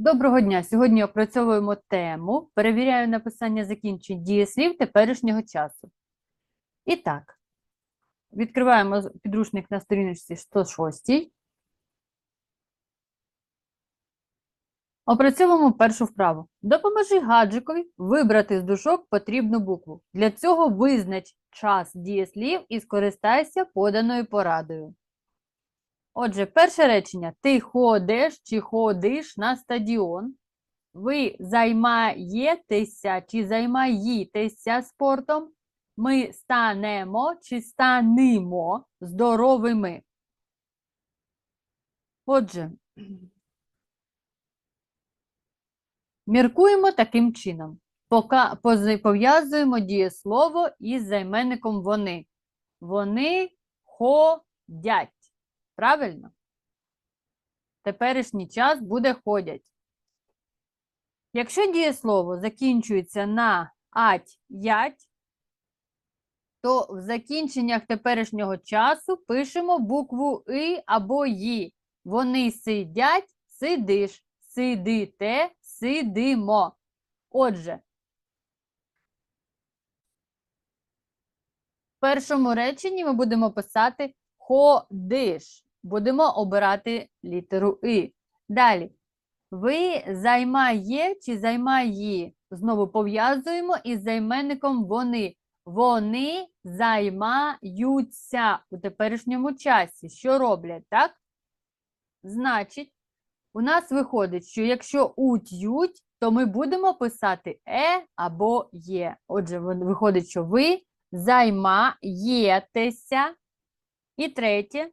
Доброго дня! Сьогодні опрацьовуємо тему Перевіряю написання закінчень дієслів теперішнього часу. І так, відкриваємо підручник на сторіночці 106. Опрацьовуємо першу вправу. Допоможи гаджикові вибрати з дужок потрібну букву. Для цього визнач час дієслів і скористайся поданою порадою. Отже, перше речення. Ти ходиш чи ходиш на стадіон. Ви займаєтеся чи займаєтеся спортом. Ми станемо чи станемо здоровими. Отже, міркуємо таким чином. Пов'язуємо дієслово із займенником вони. Вони ходять. Правильно? Теперішній час буде ходять. Якщо дієслово закінчується на ать, ять, то в закінченнях теперішнього часу пишемо букву И або Ї. Вони сидять, сидиш, сидите, сидимо. Отже, в першому реченні ми будемо писати ходиш. Будемо обирати літеру И. Далі. Ви займає чи займає. Знову пов'язуємо із займенником вони. Вони займаються у теперішньому часі. Що роблять, так? Значить, у нас виходить, що якщо уть-ють, то ми будемо писати е або є. Отже, виходить, що ви займаєтеся. І третє,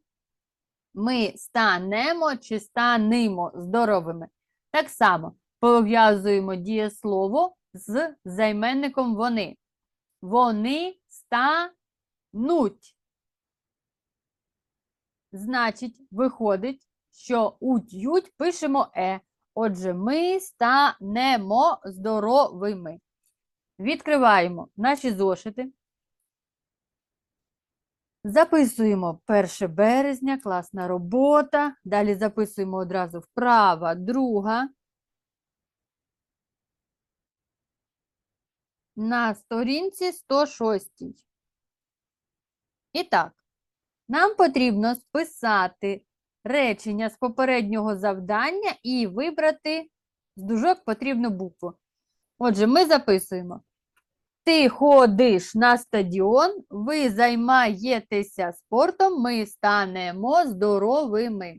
ми станемо чи станемо здоровими. Так само пов'язуємо дієслово з займенником вони. Вони стануть. Значить, виходить, що уть-ють пишемо е. Отже, ми станемо здоровими. Відкриваємо наші зошити. Записуємо 1 березня, класна робота. Далі записуємо одразу вправа, друга. На сторінці 106. І так, нам потрібно списати речення з попереднього завдання і вибрати з дужок потрібну букву. Отже, ми записуємо. Ти ходиш на стадіон, ви займаєтеся спортом, ми станемо здоровими.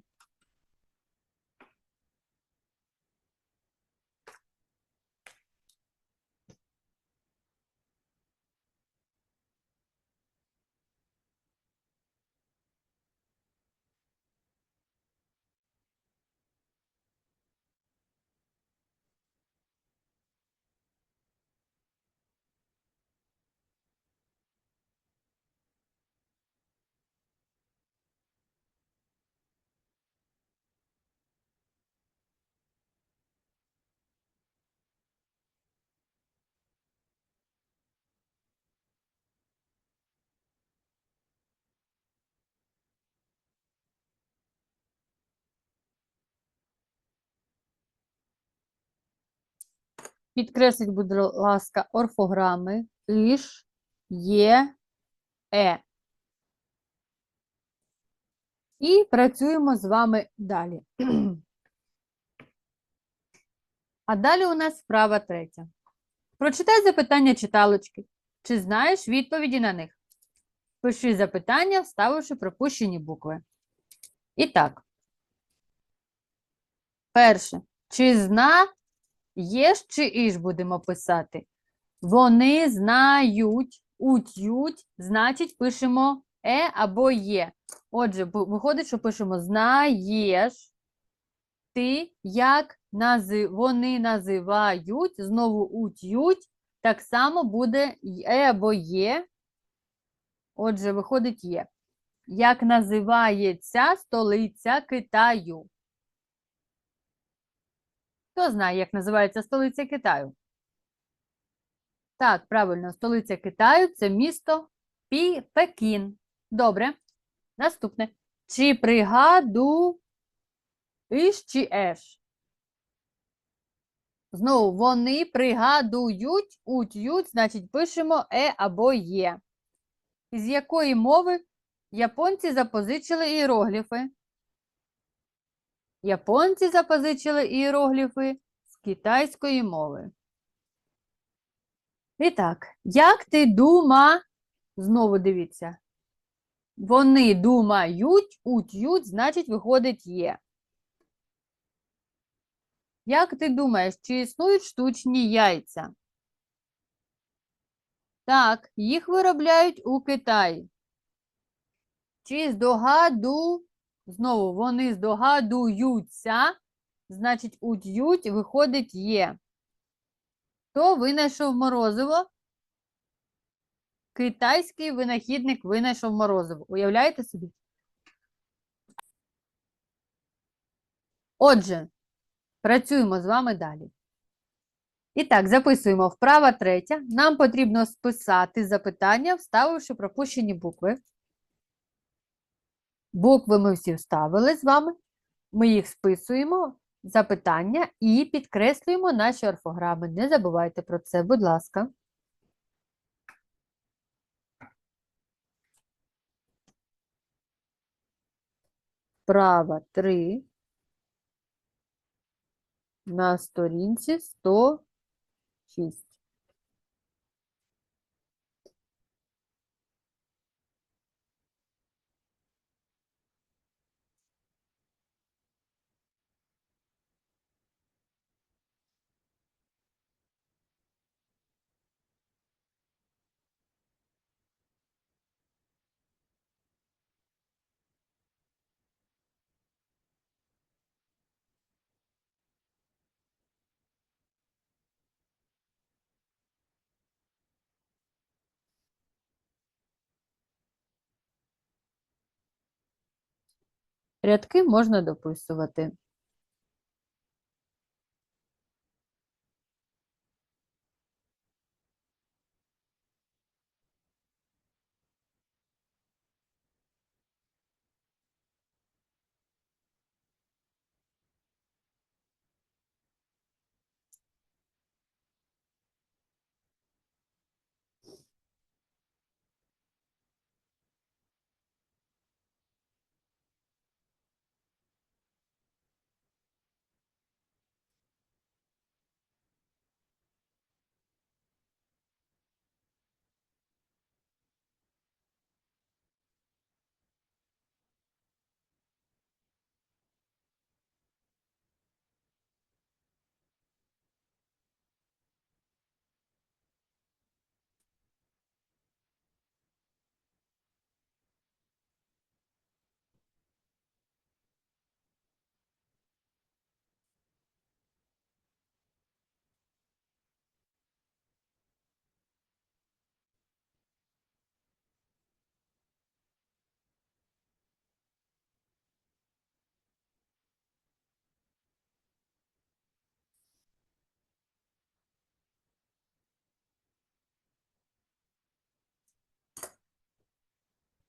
Підкресліть, будь ласка, орфограми іш, є, е. І працюємо з вами далі. А далі у нас справа третя. Прочитай запитання читалочки. Чи знаєш відповіді на них? Пиши запитання, вставивши пропущені букви. І так. Перше. Чи зна Єш чи іш будемо писати. Вони знають, утють, значить пишемо е або є. Отже, виходить, що пишемо знаєш. Ти як нази... вони називають, знову утють, так само буде е або є. Отже, виходить є. Як називається столиця Китаю? Хто знає, як називається столиця Китаю? Так, правильно, столиця Китаю це місто Пі... Пекін. Добре. Наступне. Чи пригадуєш чи еш? Знову вони пригадують, утють, значить, пишемо е або є. З якої мови японці запозичили іерогліфи? Японці запозичили іерогліфи з китайської мови. І так, як ти дума, знову дивіться, вони думають, утють, значить, виходить є. Як ти думаєш, чи існують штучні яйця? Так, їх виробляють у Китаї. Чи здогаду, знову вони здогадуються, значить, утють, виходить є. Хто винайшов морозиво? Китайський винахідник винайшов морозиво. Уявляєте собі? Отже, працюємо з вами далі. І так, записуємо вправа третя. Нам потрібно списати запитання, вставивши пропущені букви. Букви ми всі вставили з вами. Ми їх списуємо, запитання і підкреслюємо наші орфограми. Не забувайте про це, будь ласка. Вправа 3 на сторінці 106. Рядки можна дописувати.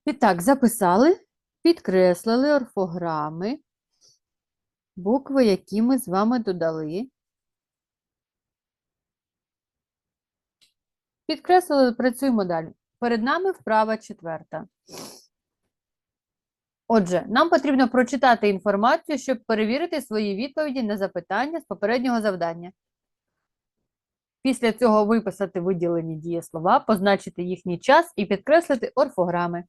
І так, записали, підкреслили орфограми, букви, які ми з вами додали. Підкреслили, працюємо далі. Перед нами вправа четверта. Отже, нам потрібно прочитати інформацію, щоб перевірити свої відповіді на запитання з попереднього завдання. Після цього виписати виділені дієслова, позначити їхній час і підкреслити орфограми.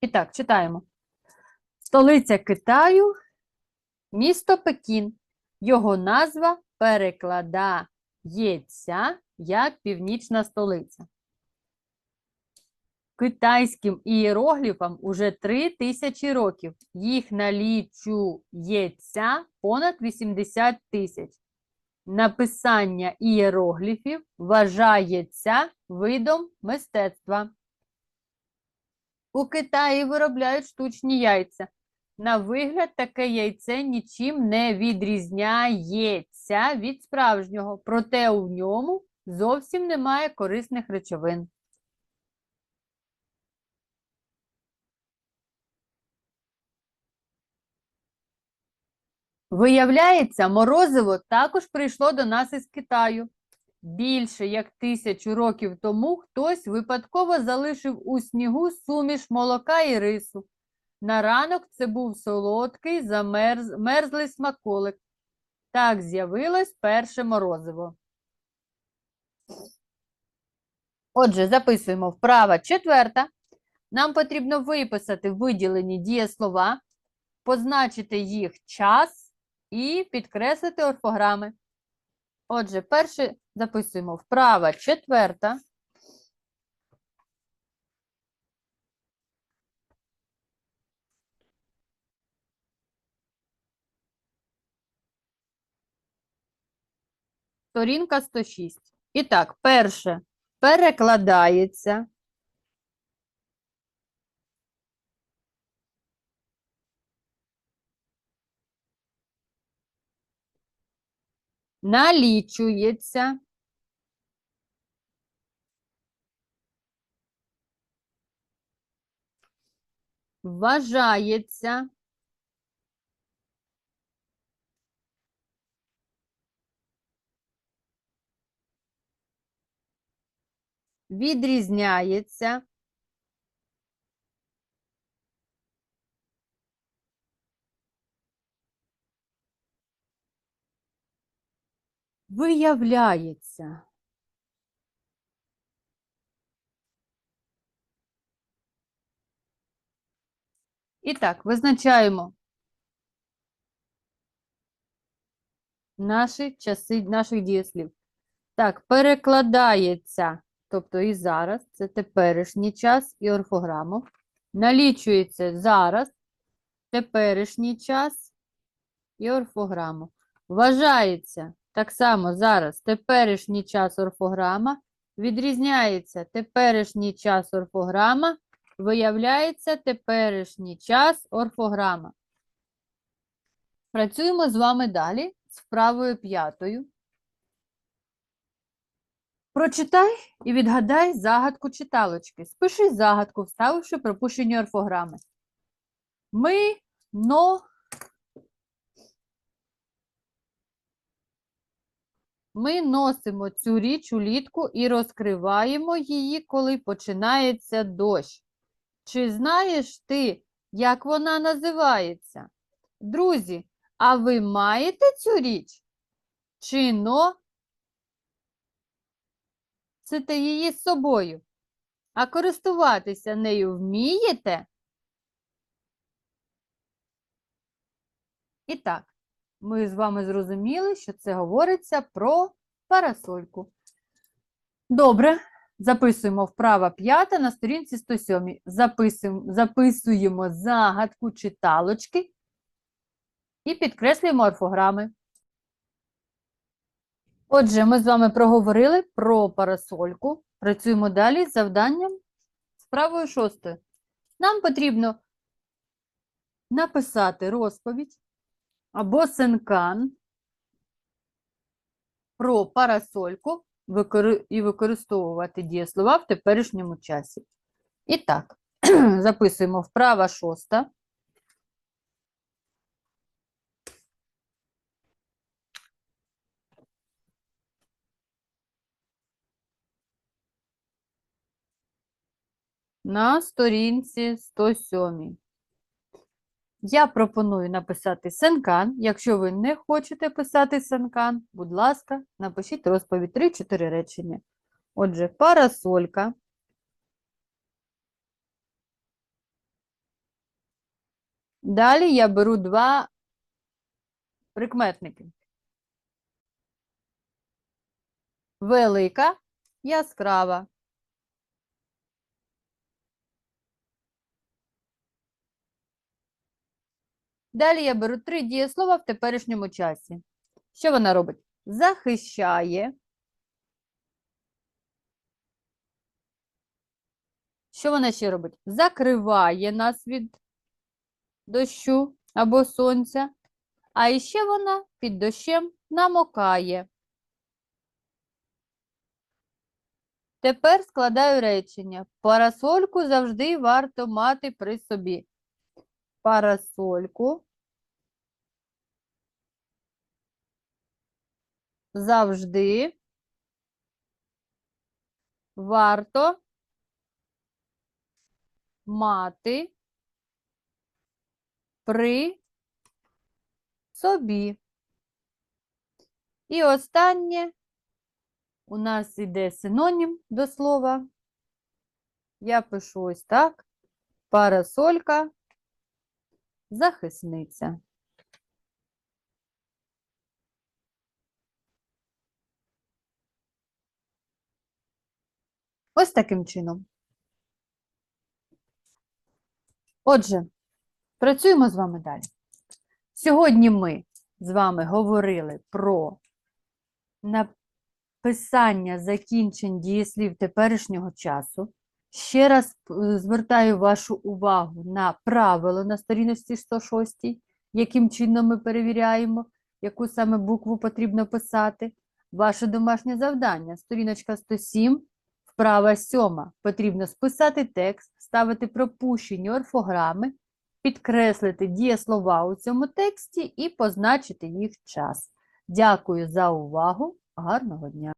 І так, читаємо. Столиця Китаю місто Пекін. Його назва перекладається як північна столиця. Китайським ієрогліфам уже три тисячі років. Їх налічується понад 80 тисяч. Написання ієрогліфів вважається видом мистецтва. У Китаї виробляють штучні яйця. На вигляд таке яйце нічим не відрізняється від справжнього, проте у ньому зовсім немає корисних речовин. Виявляється, морозиво також прийшло до нас із Китаю. Більше як тисячу років тому хтось випадково залишив у снігу суміш молока і рису. На ранок це був солодкий, замерз... мерзлий смаколик. Так з'явилось перше морозиво. Отже, записуємо вправа четверта. Нам потрібно виписати виділені дієслова, позначити їх час і підкреслити орфограми. Отже, перше записуємо вправа четверта. Сторінка 106. І так, перше перекладається. Налічується. Вважається. Відрізняється. Виявляється. І так, визначаємо наші часи наших дієслів. Так, перекладається, тобто і зараз, це теперішній час і орфограму. Налічується зараз, теперішній час і орфограму. Вважається так само зараз теперішній час орфограма, відрізняється теперішній час орфограма, виявляється теперішній час орфограма. Працюємо з вами далі з вправою п'ятою. Прочитай і відгадай загадку читалочки. Спиши загадку, вставивши пропущені орфограми. Ми, но, Ми носимо цю річ улітку і розкриваємо її, коли починається дощ. Чи знаєш ти, як вона називається? Друзі, а ви маєте цю річ? Чи но носите її з собою? А користуватися нею вмієте? І так, ми з вами зрозуміли, що це говориться про парасольку. Добре, записуємо вправа п'ята на сторінці 107. Записуємо, записуємо загадку читалочки і підкреслюємо орфограми. Отже, ми з вами проговорили про парасольку. Працюємо далі з завданням справою шостою. Нам потрібно написати розповідь або синкан про парасольку і використовувати дієслова в теперішньому часі. І так, записуємо вправа шоста. На сторінці 107. Я пропоную написати сенкан. Якщо ви не хочете писати сенкан, будь ласка, напишіть розповідь 3-4 речення. Отже, парасолька. Далі я беру два прикметники. Велика, яскрава. Далі я беру три дієслова в теперішньому часі. Що вона робить? Захищає. Що вона ще робить? Закриває нас від дощу або сонця. А іще вона під дощем намокає. Тепер складаю речення. Парасольку завжди варто мати при собі. Парасольку завжди варто мати при собі. І останнє у нас іде синонім до слова. Я пишу ось так. Парасолька, захисниця. Ось таким чином. Отже, працюємо з вами далі. Сьогодні ми з вами говорили про написання закінчень дієслів теперішнього часу. Ще раз е, звертаю вашу увагу на правило на сторіночці 106, яким чином ми перевіряємо, яку саме букву потрібно писати. Ваше домашнє завдання, сторіночка 107, вправа 7. Потрібно списати текст, ставити пропущені орфограми, підкреслити дієслова у цьому тексті і позначити їх час. Дякую за увагу. Гарного дня!